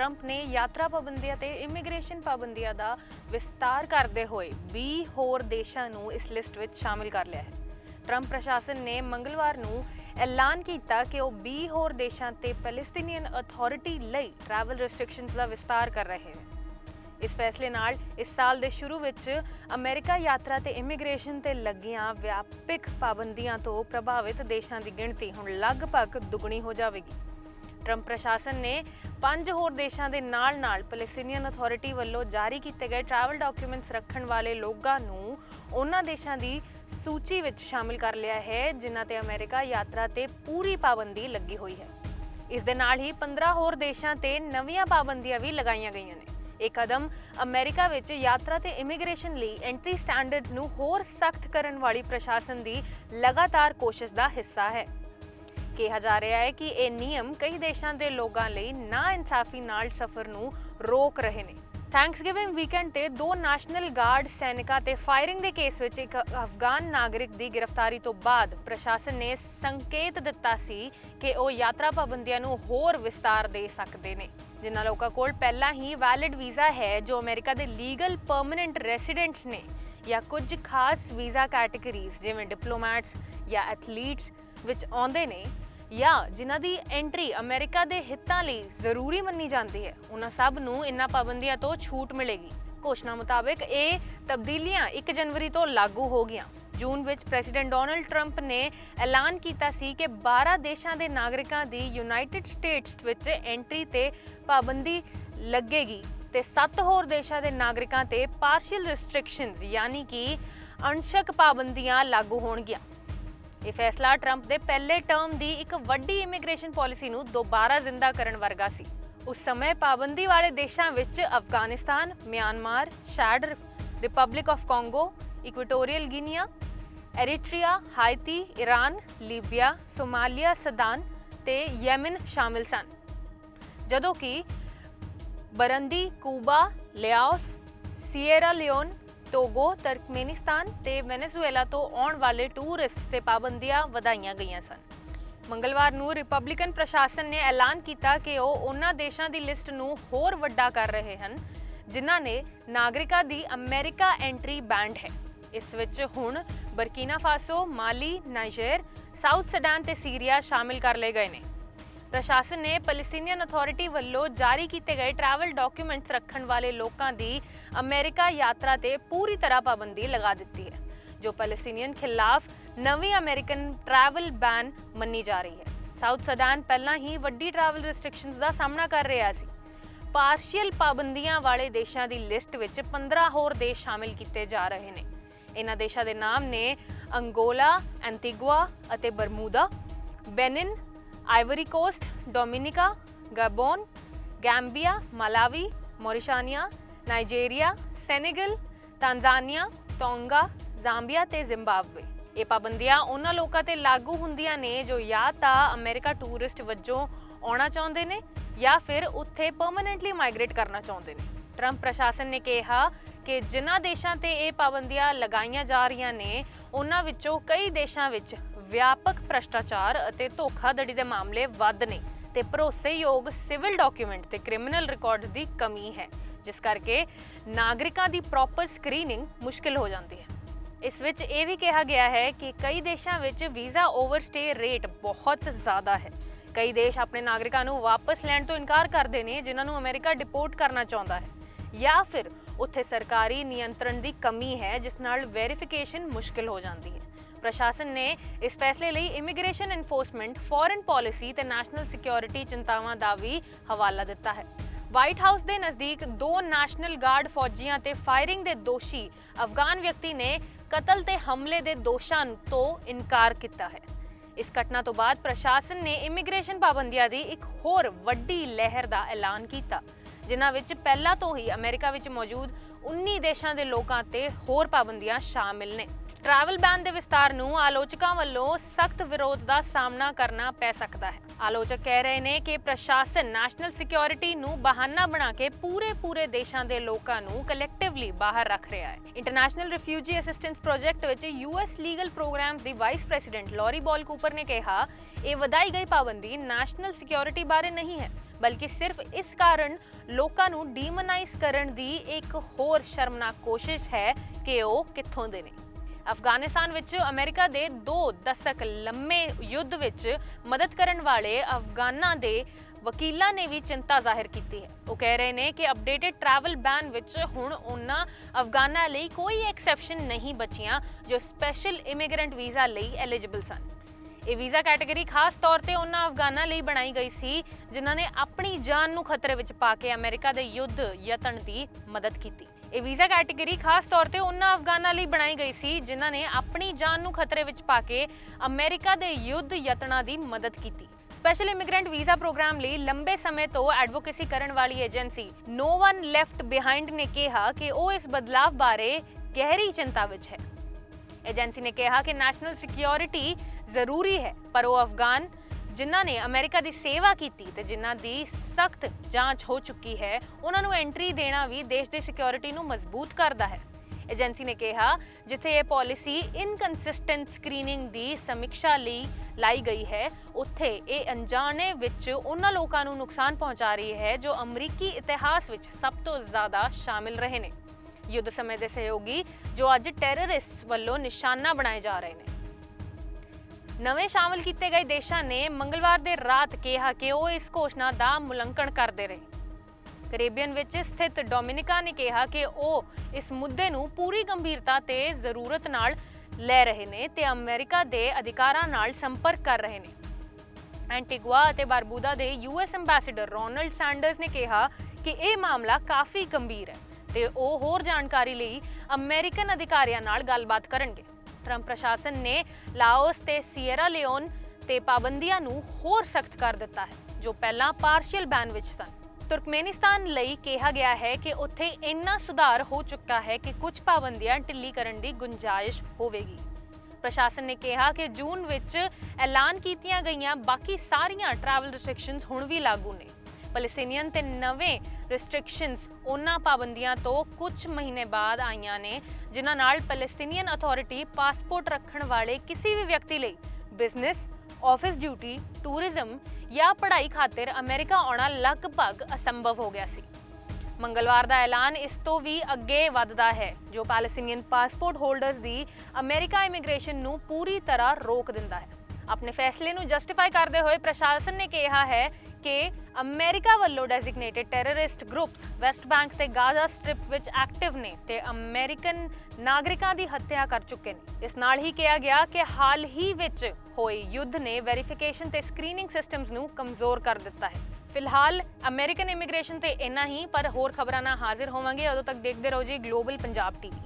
Trump ਨੇ ਯਾਤਰਾ ਪਾਬੰਦੀਆਂ ਤੇ ਇਮੀਗ੍ਰੇਸ਼ਨ ਪਾਬੰਦੀਆਂ ਦਾ ਵਿਸਤਾਰ ਕਰਦੇ ਹੋਏ 20 ਹੋਰ ਦੇਸ਼ਾਂ ਨੂੰ ਇਸ ਲਿਸਟ ਵਿੱਚ ਸ਼ਾਮਿਲ ਕਰ ਲਿਆ ਹੈ। ਟਰੰਪ ਪ੍ਰਸ਼ਾਸਨ ਨੇ ਮੰਗਲਵਾਰ ਨੂੰ ਐਲਾਨ ਕੀਤਾ ਕਿ ਉਹ 20 ਹੋਰ ਦੇਸ਼ਾਂ ਤੇ ਪੈਲੇਸਟੀਨੀਅਨ ਅਥਾਰਟੀ ਲਈ ਟਰੈਵਲ ਰੈਸਟ੍ਰਿਕਸ਼ਨਸ ਦਾ ਵਿਸਤਾਰ ਕਰ ਰਹੇ ਹਨ ਇਸ ਫੈਸਲੇ ਨਾਲ ਇਸ ਸਾਲ ਦੇ ਸ਼ੁਰੂ ਵਿੱਚ ਅਮਰੀਕਾ ਯਾਤਰਾ ਤੇ ਇਮੀਗ੍ਰੇਸ਼ਨ ਤੇ ਲੱਗੀਆਂ ਵਿਆਪਕ ਪਾਬੰਦੀਆਂ ਤੋਂ ਪ੍ਰਭਾਵਿਤ ਦੇਸ਼ਾਂ ਦੀ ਗਿਣਤੀ ਹੁਣ ਲਗਭਗ ਦੁੱਗਣੀ ਹੋ ਜਾਵੇਗੀ। ਟਰੰਪ ਪ੍ਰਸ਼ਾਸਨ ਨੇ ਪੰਜ ਹੋਰ ਦੇਸ਼ਾਂ ਦੇ ਨਾਲ-ਨਾਲ ਪੈਲੇਸਟੀਨੀਅਨ ਅਥਾਰਟੀ ਵੱਲੋਂ ਜਾਰੀ ਕੀਤੇ ਗਏ ਟਰੈਵਲ ਡਾਕੂਮੈਂਟਸ ਰੱਖਣ ਵਾਲੇ ਲੋਕਾਂ ਨੂੰ ਉਹਨਾਂ ਦੇਸ਼ਾਂ ਦੀ ਸੂਚੀ ਵਿੱਚ ਸ਼ਾਮਿਲ ਕਰ ਲਿਆ ਹੈ, ਜਿਨ੍ਹਾਂ ਤੇ ਅਮਰੀਕਾ ਯਾਤਰਾ ਤੇ ਪੂਰੀ ਪਾਬੰਦੀ ਲੱਗੀ ਹੋਈ ਹੈ। ਇਸ ਦੇ ਨਾਲ ਹੀ 15 ਹੋਰ ਦੇਸ਼ਾਂ ਤੇ ਨਵੀਆਂ ਪਾਬੰਦੀਆਂ ਵੀ ਲਗਾਈਆਂ ਗਈਆਂ ਨੇ। ਇਹ ਕਦਮ ਅਮਰੀਕਾ ਵਿੱਚ ਯਾਤਰਾ ਤੇ ਇਮੀਗ੍ਰੇਸ਼ਨ ਲਈ ਐਂਟਰੀ ਸਟੈਂਡਰਡਸ ਨੂੰ ਹੋਰ ਸਖਤ ਕਰਨ ਵਾਲੀ ਪ੍ਰਸ਼ਾਸਨ ਦੀ ਲਗਾਤਾਰ ਕੋਸ਼ਿਸ਼ ਦਾ ਹਿੱਸਾ ਹੈ। ਕਿਹਾ ਜਾ ਰਿਹਾ ਹੈ ਕਿ ਇਹ ਨਿਯਮ ਕਈ ਦੇਸ਼ਾਂ ਦੇ ਲੋਕਾਂ ਲਈ ਨਾ ਇਨਸਾਫੀ ਨਾਲ ਸਫ਼ਰ ਨੂੰ ਰੋਕ ਰਹੇ ਨੇ। ਥੈਂਕਸਗਿਵਿੰਗ ਵੀਕਐਂਡ ਤੇ ਦੋ ਨੈਸ਼ਨਲ ਗਾਰਡ ਸੈਨਿਕਾਂ ਤੇ ਫਾਇਰਿੰਗ ਦੇ ਕੇਸ ਵਿੱਚ ਇੱਕ ਅਫਗਾਨ ਨਾਗਰਿਕ ਦੀ ਗ੍ਰਿਫਤਾਰੀ ਤੋਂ ਬਾਅਦ ਪ੍ਰਸ਼ਾਸਨ ਨੇ ਸੰਕੇਤ ਦਿੱਤਾ ਸੀ ਕਿ ਉਹ ਯਾਤਰਾ ਪਾਬੰਦੀਆਂ ਨੂੰ ਹੋਰ ਵਿਸਤਾਰ ਦੇ ਸਕਦੇ ਨੇ। ਜਿਨ੍ਹਾਂ ਲੋਕਾਂ ਕੋਲ ਪਹਿਲਾਂ ਹੀ ਵੈਲਿਡ ਵੀਜ਼ਾ ਹੈ, ਜੋ ਅਮਰੀਕਾ ਦੇ ਲੀਗਲ ਪਰਮਨੈਂਟ ਰੈਜ਼ੀਡੈਂਟਸ ਨੇ, ਜਾਂ ਕੁਝ ਖਾਸ ਵੀਜ਼ਾ ਕੈਟਾਗਰੀਜ਼ ਜਿਵੇਂ ਡਿਪਲੋਮੈਟਸ ਜਾਂ ਐਥਲੀਟਸ ਵਿੱਚ ਆਉਂਦੇ ਨੇ ਜਾਂ ਜਿਨ੍ਹਾਂ ਦੀ ਐਂਟਰੀ ਅਮਰੀਕਾ ਦੇ ਹਿੱਤਾਂ ਲਈ ਜ਼ਰੂਰੀ ਮੰਨੀ ਜਾਂਦੀ ਹੈ, ਉਹਨਾਂ ਸਭ ਨੂੰ ਇਨ੍ਹਾਂ ਪਾਬੰਦੀਆਂ ਤੋਂ ਛੂਟ ਮਿਲੇਗੀ। ਘੋਸ਼ਣਾ ਮੁਤਾਬਕ ਇਹ ਤਬਦੀਲੀਆਂ 1 ਜਨਵਰੀ ਤੋਂ ਲਾਗੂ ਹੋ ਗਈਆਂ। ਜੂਨ ਵਿੱਚ ਪ੍ਰੈਜ਼ੀਡੈਂਟ ਡੋਨਲਡ ਟਰੰਪ ਨੇ ਐਲਾਨ ਕੀਤਾ ਸੀ ਕਿ 12 ਦੇਸ਼ਾਂ ਦੇ ਨਾਗਰਿਕਾਂ ਦੀ ਯੂਨਾਈਟਿਡ ਸਟੇਟਸ ਵਿੱਚ ਐਂਟਰੀ ਤੇ ਪਾਬੰਦੀ ਲੱਗੇਗੀ ਤੇ 7 ਹੋਰ ਦੇਸ਼ਾਂ ਦੇ ਨਾਗਰਿਕਾਂ ਤੇ ਪਾਰਸ਼ੀਅਲ ਰੈਸਟ੍ਰਿਕਸ਼ਨਸ ਯਾਨੀ ਕਿ ਅੰਸ਼ਕ ਪਾਬੰਦੀਆਂ ਲਾਗੂ ਹੋਣਗੀਆਂ। ਇਹ ਫੈਸਲਾ ਟਰੰਪ ਦੇ ਪਹਿਲੇ ਟਰਮ ਦੀ ਇੱਕ ਵੱਡੀ ਇਮੀਗ੍ਰੇਸ਼ਨ ਪਾਲਿਸੀ ਨੂੰ ਦੁਬਾਰਾ ਜ਼ਿੰਦਾ ਕਰਨ ਵਰਗਾ ਸੀ। ਉਸ ਸਮੇਂ ਪਾਬੰਦੀ ਵਾਲੇ ਦੇਸ਼ਾਂ ਵਿੱਚ Afghanistan, Myanmar Chad Republic of Congo Equatorial Guinea, Eritrea Haiti Iran Libya, Somalia, Sudan ਤੇ ਯੈਮਨ ਸ਼ਾਮਿਲ ਸਨ। ਜਦੋਂ ਕਿ Burundi, Cuba, Laos, Sierra Leone Togo, Turkmenistan ਤੇ ਵੈਨੇਜ਼ੁਏਲਾ ਤੋਂ ਆਉਣ ਵਾਲੇ ਟੂਰਿਸਟ ਤੇ ਪਾਬੰਦੀਆਂ ਵਧਾਈਆਂ ਗਈਆਂ ਸਨ। ਮੰਗਲਵਾਰ ਨੂੰ ਰਿਪਬਲਿਕਨ ਪ੍ਰਸ਼ਾਸਨ ਨੇ ਐਲਾਨ ਕੀਤਾ ਕਿ ਉਹ ਉਹਨਾਂ ਦੇਸ਼ਾਂ ਦੀ ਲਿਸਟ ਨੂੰ ਹੋਰ ਵੱਡਾ ਕਰ ਰਹੇ ਹਨ, ਜਿਨ੍ਹਾਂ ਨੇ ਨਾਗਰਿਕਾਂ ਦੀ ਅਮਰੀਕਾ ਐਂਟਰੀ ਬੈਂਡ ਹੈ। ਇਸ ਵਿੱਚ ਹੁਣ ਬਰਕੀਨਾ ਫਾਸੋ, ਮਾਲੀ, ਨਾਈਜਰ, ਸਾਊਥ ਸਡਾਨ ਤੇ ਸੀਰੀਆ ਸ਼ਾਮਿਲ ਕਰ ਲਏ ਗਏ ਨੇ। ਪ੍ਰਸ਼ਾਸਨ ਨੇ ਪੈਲੇਸਟੀਨੀਅਨ ਅਥਾਰਟੀ ਵੱਲੋਂ ਜਾਰੀ ਕੀਤੇ ਗਏ ਟਰੈਵਲ ਡਾਕੂਮੈਂਟਸ ਰੱਖਣ ਵਾਲੇ ਲੋਕਾਂ ਦੀ ਅਮਰੀਕਾ ਯਾਤਰਾ ਤੇ ਪੂਰੀ ਤਰ੍ਹਾਂ ਪਾਬੰਦੀ ਲਗਾ ਦਿੱਤੀ ਹੈ, ਜੋ ਪੈਲੇਸਟੀਨੀਅਨ ਖਿਲਾਫ ਨਵੀਂ ਅਮਰੀਕਨ ਟਰੈਵਲ ਬੈਨ ਮੰਨੀ ਜਾ ਰਹੀ ਹੈ। ਸਾਊਥ ਸੁਡਾਨ ਪਹਿਲਾਂ ਹੀ ਵੱਡੀ ਟਰੈਵਲ ਰੈਸਟ੍ਰਿਕਸ਼ਨਸ ਦਾ ਸਾਹਮਣਾ ਕਰ ਰਿਹਾ ਸੀ। ਪਾਰਸ਼ੀਅਲ ਪਾਬੰਦੀਆਂ ਵਾਲੇ ਦੇਸ਼ਾਂ ਦੀ ਲਿਸਟ ਵਿੱਚ 15 ਹੋਰ ਦੇਸ਼ ਸ਼ਾਮਿਲ ਕੀਤੇ ਜਾ ਰਹੇ ਨੇ। ਇਹਨਾਂ ਦੇਸ਼ਾਂ ਦੇ ਨਾਮ ਨੇ ਅੰਗੋਲਾ ਐਂਟੀਗੁਆ ਅਤੇ Bermuda Benin Ivory Coast Dominica Gabon Gambia Malawi Mauritania Nigeria Senegal Tanzania Tonga Zambia ਤੇ ਜ਼ਿੰਬਾਬਵੇ ਇਹ ਪਾਬੰਦੀਆਂ ਉਹਨਾਂ ਲੋਕਾਂ ਤੇ ਲਾਗੂ ਹੁੰਦੀਆਂ ਨੇ ਜੋ ਜਾਂ ਤਾਂ ਅਮਰੀਕਾ ਟੂਰਿਸਟ ਵਜੋਂ ਆਉਣਾ ਚਾਹੁੰਦੇ ਨੇ ਜਾਂ ਫਿਰ ਉੱਥੇ ਪਰਮਨੈਂਟਲੀ ਮਾਈਗ੍ਰੇਟ ਕਰਨਾ ਚਾਹੁੰਦੇ ਨੇ। ਟਰੰਪ ਪ੍ਰਸ਼ਾਸਨ ਨੇ ਕਿਹਾ ਕਿ ਜਿਨ੍ਹਾਂ ਦੇਸ਼ਾਂ ਤੇ ਇਹ ਪਾਬੰਦੀਆਂ ਲਗਾਈਆਂ ਜਾ ਰਹੀਆਂ ਨੇ, ਉਹਨਾਂ ਵਿੱਚੋਂ ਕਈ ਦੇਸ਼ਾਂ ਵਿੱਚ ਵਿਆਪਕ ਭ੍ਰਸ਼ਟਾਚਾਰ ਅਤੇ ਧੋਖਾਧੜੀ ਦੇ ਮਾਮਲੇ ਵੱਧ ਨੇ ਤੇ ਭਰੋਸੇਯੋਗ ਸਿਵਲ ਡਾਕੂਮੈਂਟ ਤੇ ਕ੍ਰਿਮੀਨਲ ਰਿਕਾਰਡਸ ਦੀ ਕਮੀ ਹੈ, ਜਿਸ ਕਰਕੇ ਨਾਗਰਿਕਾਂ ਦੀ ਪ੍ਰੋਪਰ ਸਕਰੀਨਿੰਗ ਮੁਸ਼ਕਿਲ ਹੋ ਜਾਂਦੀ ਹੈ। ਇਸ ਵਿੱਚ ਇਹ ਵੀ ਕਿਹਾ ਗਿਆ ਹੈ ਕਿ ਕਈ ਦੇਸ਼ਾਂ ਵਿੱਚ ਵੀਜ਼ਾ ਓਵਰਸਟੇ ਰੇਟ ਬਹੁਤ ਜ਼ਿਆਦਾ ਹੈ। ਕਈ ਦੇਸ਼ ਆਪਣੇ ਨਾਗਰਿਕਾਂ ਨੂੰ ਵਾਪਸ ਲੈਣ ਤੋਂ ਇਨਕਾਰ ਕਰਦੇ ਨੇ, ਜਿਨ੍ਹਾਂ ਨੂੰ ਅਮਰੀਕਾ ਡਿਪੋਰਟ ਕਰਨਾ ਚਾਹੁੰਦਾ ਹੈ, ਜਾਂ ਫਿਰ ਉੱਥੇ ਸਰਕਾਰੀ ਨਿਯੰਤਰਣ ਦੀ ਕਮੀ ਹੈ, ਜਿਸ ਨਾਲ ਵੈਰੀਫਿਕੇਸ਼ਨ ਮੁਸ਼ਕਿਲ ਹੋ ਜਾਂਦੀ ਹੈ। ਪ੍ਰਸ਼ਾਸਨ ਨੇ ਇਸ ਫੈਸਲੇ ਲਈ ਇਮੀਗ੍ਰੇਸ਼ਨ ਐਨਫੋਰਸਮੈਂਟ ਫੋਰਨ ਪਾਲਿਸੀ ਤੇ ਨੈਸ਼ਨਲ ਸਿਕਿਉਰਿਟੀ ਚਿੰਤਾਵਾਂ ਦਾ ਵੀ ਹਵਾਲਾ ਦਿੱਤਾ ਹੈ। ਵਾਈਟ ਹਾਊਸ ਦੇ ਨਜ਼ਦੀਕ ਦੋ ਨੈਸ਼ਨਲ ਗਾਰਡ ਫੌਜੀਆਂ ਤੇ ਫਾਇਰਿੰਗ ਦੇ ਦੋਸ਼ੀ ਅਫਗਾਨ ਵਿਅਕਤੀ ਨੇ ਕਤਲ ਤੇ ਹਮਲੇ ਦੇ ਦੋਸ਼ਾਂ ਤੋਂ ਇਨਕਾਰ ਕੀਤਾ ਹੈ। ਇਸ ਘਟਨਾ ਤੋਂ ਬਾਅਦ ਪ੍ਰਸ਼ਾਸਨ ਨੇ ਇਮੀਗ੍ਰੇਸ਼ਨ ਪਾਬੰਦੀਆਂ ਦੀ ਇੱਕ ਹੋਰ ਵੱਡੀ ਲਹਿਰ ਦਾ ਐਲਾਨ ਕੀਤਾ। ਜਿਨ੍ਹਾਂ ਵਿੱਚ ਪਹਿਲਾਂ ਤੋਂ ਹੀ ਅਮਰੀਕਾ ਵਿੱਚ ਮੌਜੂਦ 19 ਦੇਸ਼ਾਂ ਦੇ ਲੋਕਾਂ ਤੇ ਹੋਰ ਪਾਬੰਦੀਆਂ ਸ਼ਾਮਿਲ ਨੇ। ਟਰੈਵਲ ਬੈਨ ਦੇ ਵਿਸਤਾਰ ਨੂੰ ਆਲੋਚਕਾਂ ਵੱਲੋਂ ਸਖਤ ਵਿਰੋਧ ਦਾ ਸਾਹਮਣਾ ਕਰਨਾ ਪੈ ਸਕਦਾ ਹੈ। ਆਲੋਚਕ ਕਹਿ ਰਹੇ ਨੇ ਕਿ ਪ੍ਰਸ਼ਾਸਨ ਨੈਸ਼ਨਲ ਸਿਕਿਉਰਿਟੀ ਨੂੰ ਬਹਾਨਾ ਬਣਾ ਕੇ ਪੂਰੇ ਪੂਰੇ ਦੇਸ਼ਾਂ ਦੇ ਲੋਕਾਂ ਨੂੰ ਕਲੈਕਟਿਵਲੀ ਬਾਹਰ ਰੱਖ ਰਿਹਾ ਹੈ। ਇੰਟਰਨੈਸ਼ਨਲ ਰਿਫਿਊਜੀ ਅਸਿਸਟੈਂਸ ਪ੍ਰੋਜੈਕਟ ਵਿੱਚ ਯੂਐਸ ਲੀਗਲ ਪ੍ਰੋਗਰਾਮ ਦੀ vice president Lori Ball Cooper ਨੇ ਕਿਹਾ, ਇਹ ਵਧਾਈ ਗਈ ਪਾਬੰਦੀ ਨੈਸ਼ਨਲ ਸਿਕਿਉਰਿਟੀ ਬਾਰੇ ਨਹੀਂ ਹੈ। ਬਲਕਿ ਸਿਰਫ ਇਸ ਕਾਰਨ ਲੋਕਾਂ ਨੂੰ ਡੀਮਨਾਈਜ਼ ਕਰਨ ਦੀ ਇੱਕ ਹੋਰ ਸ਼ਰਮਨਾਕ ਕੋਸ਼ਿਸ਼ ਹੈ ਕਿ ਉਹ ਕਿੱਥੋਂ ਦੇ ਨੇ। ਅਫਗਾਨਿਸਤਾਨ ਵਿੱਚ ਅਮਰੀਕਾ ਦੇ 2 ਦਸ਼ਕ ਲੰਮੇ ਯੁੱਧ ਵਿੱਚ ਮਦਦ ਕਰਨ ਵਾਲੇ ਅਫਗਾਨਾਂ ਦੇ ਵਕੀਲਾਂ ਨੇ ਵੀ ਚਿੰਤਾ ਜ਼ਾਹਿਰ ਕੀਤੀ ਹੈ। ਉਹ ਕਹਿ ਰਹੇ ਨੇ ਕਿ ਅਪਡੇਟਡ ਟਰੈਵਲ ਬੈਨ ਵਿੱਚ ਹੁਣ ਉਹਨਾਂ ਅਫਗਾਨਾਂ ਲਈ ਕੋਈ ਐਕਸੈਪਸ਼ਨ ਨਹੀਂ ਬਚੀਆਂ ਜੋ ਸਪੈਸ਼ਲ ਇਮੀਗ੍ਰੈਂਟ ਵੀਜ਼ਾ ਲਈ ਐਲੀਜੀਬਲ ਸਨ। ਇਹ ਵੀਜ਼ਾ ਕੈਟਾਗਰੀ ਖਾਸ ਤੌਰ ਤੇ ਉਹਨਾਂ ਅਫਗਾਨਾਂ ਲਈ ਬਣਾਈ ਗਈ ਸੀ, ਜਿਨ੍ਹਾਂ ਨੇ ਆਪਣੀ ਜਾਨ ਨੂੰ ਖਤਰੇ ਵਿੱਚ ਪਾ ਕੇ ਅਮਰੀਕਾ ਦੇ ਯੁੱਧ ਯਤਨ ਦੀ ਮਦਦ ਕੀਤੀ। ਇਹ ਵੀਜ਼ਾ ਕੈਟਾਗਰੀ ਖਾਸ ਤੌਰ ਤੇ ਉਹਨਾਂ ਅਫਗਾਨਾਂ ਲਈ ਬਣਾਈ ਗਈ ਸੀ, ਜਿਨ੍ਹਾਂ ਨੇ ਆਪਣੀ ਜਾਨ ਨੂੰ ਖਤਰੇ ਵਿੱਚ ਪਾ ਕੇ ਅਮਰੀਕਾ ਦੇ ਯੁੱਧ ਯਤਨਾਂ ਦੀ ਮਦਦ ਕੀਤੀ। ਸਪੈਸ਼ਲ ਇਮੀਗ੍ਰੈਂਟ ਵੀਜ਼ਾ ਪ੍ਰੋਗਰਾਮ ਲਈ ਲੰਬੇ ਸਮੇਂ ਤੋਂ ਐਡਵੋਕੇਸੀ ਕਰਨ ਵਾਲੀ agency No One Left Behind ਨੇ ਕਿਹਾ ਕਿ ਉਹ ਇਸ ਬਦਲਾਅ ਬਾਰੇ ਗਹਿਰੀ ਚਿੰਤਾ ਵਿੱਚ ਹੈ। ਏਜੰਸੀ ਨੇ ਕਿਹਾ ਕਿ ਨੈਸ਼ਨਲ ਸਿਕਿਉਰਿਟੀ ਜ਼ਰੂਰੀ ਹੈ। ਪਰ ਉਹ ਅਫਗਾਨ ਜਿਨ੍ਹਾਂ ਨੇ ਅਮਰੀਕਾ ਦੀ ਸੇਵਾ ਕੀਤੀ ਤੇ ਜਿਨ੍ਹਾਂ ਦੀ ਸਖਤ ਜਾਂਚ ਹੋ ਚੁੱਕੀ ਹੈ, ਉਹਨਾਂ ਨੂੰ ਐਂਟਰੀ ਦੇਣਾ ਵੀ ਦੇਸ਼ ਦੀ ਸਿਕਿਉਰਿਟੀ ਨੂੰ ਮਜ਼ਬੂਤ ਕਰਦਾ ਹੈ। ਏਜੰਸੀ ਨੇ ਕਿਹਾ, ਜਿੱਥੇ ਇਹ ਪਾਲਿਸੀ ਇਨਕਨਸਿਸਟੈਂਟ ਸਕਰੀਨਿੰਗ ਦੀ ਸਮੀਖਿਆ ਲਈ ਲਾਈ ਗਈ ਹੈ, ਉੱਥੇ ਇਹ ਅਣਜਾਣੇ ਵਿੱਚ ਉਹਨਾਂ ਲੋਕਾਂ ਨੂੰ ਨੁਕਸਾਨ ਪਹੁੰਚਾ ਰਹੀ ਹੈ, ਜੋ ਅਮਰੀਕੀ ਇਤਿਹਾਸ ਵਿੱਚ ਸਭ ਤੋਂ ਜ਼ਿਆਦਾ ਸ਼ਾਮਿਲ ਰਹੇ ਨੇ। ਯੁੱਧ ਸਮੇਂ ਦੇ ਸਹਿਯੋਗੀ ਜੋ ਅੱਜ ਟੈਰਰਿਸਟ ਵੱਲੋਂ ਨਿਸ਼ਾਨਾ ਬਣਾਏ ਜਾ ਰਹੇ ਨੇ। ਨਵੇਂ ਸ਼ਾਮਲ ਕੀਤੇ ਗਏ ਦੇਸ਼ਾਂ ਨੇ ਮੰਗਲਵਾਰ ਦੇ ਰਾਤ ਕਿਹਾ ਕਿ ਉਹ ਇਸ ਘੋਸ਼ਣਾ ਦਾ ਮੁਲੰਕਣ ਕਰਦੇ ਰਹੇ। ਕੈਰੇਬੀਅਨ ਵਿੱਚ ਸਥਿਤ ਡੋਮਿਨਿਕਾ ਨੇ ਕਿਹਾ ਕਿ ਉਹ ਇਸ ਮੁੱਦੇ ਨੂੰ ਪੂਰੀ ਗੰਭੀਰਤਾ ਤੇ ਜ਼ਰੂਰਤ ਨਾਲ ਲੈ ਰਹੇ ਨੇ ਤੇ ਅਮਰੀਕਾ ਦੇ ਅਧਿਕਾਰਾਂ ਨਾਲ ਸੰਪਰਕ ਕਰ ਰਹੇ ਨੇ। ਐਂਟੀਗੁਆ ਅਤੇ ਬਾਰਬੂਦਾ ਦੇ ਯੂਐਸ ਐਮਬੈਸਡਰ ਰੋਨਲਡ ਸੈਂਡਰਸ ਨੇ ਕਿਹਾ ਕਿ ਇਹ ਮਾਮਲਾ ਕਾਫੀ ਗੰਭੀਰ ਹੈ ਤੇ ਉਹ ਹੋਰ ਜਾਣਕਾਰੀ ਲਈ ਅਮਰੀਕਨ ਅਧਿਕਾਰੀਆਂ ਨਾਲ ਗੱਲਬਾਤ ਕਰਨਗੇ। ਟਰੰਪ ਪ੍ਰਸ਼ਾਸਨ ਨੇ ਲਾਓਸ ਤੇ ਸੀਅਰਾ ਲਿਓਨ ਤੇ ਪਾਬੰਦੀਆਂ ਨੂੰ ਹੋਰ ਸਖਤ ਕਰ ਦਿੱਤਾ ਹੈ, ਜੋ ਪਹਿਲਾਂ ਪਾਰਸ਼ੀਅਲ ਬੈਨ ਵਿੱਚ ਸਨ। ਤੁਰਕਮੇਨਿਸਤਾਨ ਲਈ ਕਿਹਾ ਗਿਆ ਹੈ ਕਿ ਉੱਥੇ ਇੰਨਾ ਸੁਧਾਰ ਹੋ ਚੁੱਕਾ ਹੈ ਕਿ ਕੁਝ ਪਾਬੰਦੀਆਂ ਢਿੱਲੀ ਕਰਨ ਦੀ ਗੁੰਜਾਇਸ਼ ਹੋਵੇਗੀ। ਪ੍ਰਸ਼ਾਸਨ ਨੇ ਕਿਹਾ ਕਿ ਜੂਨ ਵਿੱਚ ਐਲਾਨ ਕੀਤੀਆਂ ਗਈਆਂ ਬਾਕੀ ਸਾਰੀਆਂ ਟਰੈਵਲ ਰੈਸਟ੍ਰਿਕਸ਼ਨਸ ਹੁਣ ਵੀ ਲਾਗੂ ਨੇ। ਪੈਲੇਸਟੀਨੀਅਨ ਤੇ ਨਵੇਂ ਰੈਸਟ੍ਰਿਕਸ਼ਨਸ ਉਹਨਾਂ ਪਾਬੰਦੀਆਂ ਤੋਂ ਕੁਝ ਮਹੀਨੇ ਬਾਅਦ ਆਈਆਂ ਨੇ, ਜਿਨ੍ਹਾਂ ਨਾਲ ਪੈਲੇਸਟੀਨੀਅਨ ਅਥਾਰਟੀ ਪਾਸਪੋਰਟ ਰੱਖਣ ਵਾਲੇ ਕਿਸੇ ਵੀ ਵਿਅਕਤੀ ਲਈ ਬਿਜ਼ਨਸ ਆਫਿਸ ਡਿਊਟੀ ਟੂਰਿਜ਼ਮ ਜਾਂ ਪੜ੍ਹਾਈ ਖਾਤਰ ਅਮਰੀਕਾ ਆਉਣਾ ਲਗਭਗ ਅਸੰਭਵ ਹੋ ਗਿਆ ਸੀ। ਮੰਗਲਵਾਰ ਦਾ ਐਲਾਨ ਇਸ ਤੋਂ ਵੀ ਅੱਗੇ ਵੱਧਦਾ ਹੈ, ਜੋ ਪੈਲੇਸਟੀਨੀਅਨ ਪਾਸਪੋਰਟ ਹੋਲਡਰਸ ਦੀ ਅਮਰੀਕਾ ਇਮੀਗ੍ਰੇਸ਼ਨ ਨੂੰ ਪੂਰੀ ਤਰ੍ਹਾਂ ਰੋਕ ਦਿੰਦਾ ਹੈ। ਆਪਣੇ ਫੈਸਲੇ ਨੂੰ ਜਸਟੀਫਾਈ ਕਰਦੇ ਹੋਏ ਪ੍ਰਸ਼ਾਸਨ ਨੇ ਕਿਹਾ ਹੈ ਕਿ ਅਮਰੀਕਾ ਵੱਲੋਂ designated terrorist groups West Bank ਤੇ ਗਾਜ਼ਾ ਸਟ੍ਰਿਪ ਵਿੱਚ ਐਕਟਿਵ ਨੇ ਤੇ ਅਮਰੀਕਨ ਨਾਗਰਿਕਾਂ ਦੀ ਹੱਤਿਆ ਕਰ ਚੁੱਕੇ ਨੇ। ਇਸ ਨਾਲ ਹੀ ਕਿਹਾ ਗਿਆ ਕਿ ਹਾਲ ਹੀ ਵਿੱਚ ਹੋਏ ਯੁੱਧ ਨੇ ਵੈਰੀਫਿਕੇਸ਼ਨ ਤੇ ਸਕਰੀਨਿੰਗ ਸਿਸਟਮਸ ਨੂੰ ਕਮਜ਼ੋਰ ਕਰ ਦਿੱਤਾ ਹੈ। ਫਿਲਹਾਲ ਅਮਰੀਕਨ ਇਮੀਗ੍ਰੇਸ਼ਨ ਤੇ ਇੰਨਾ ਹੀ, ਪਰ ਹੋਰ ਖਬਰਾਂ ਨਾਲ ਹਾਜ਼ਰ ਹੋਵਾਂਗੇ। ਉਦੋਂ ਤੱਕ ਦੇਖਦੇ ਰਹੋ ਜੀ ਗਲੋਬਲ ਪੰਜਾਬ ਟੀਵੀ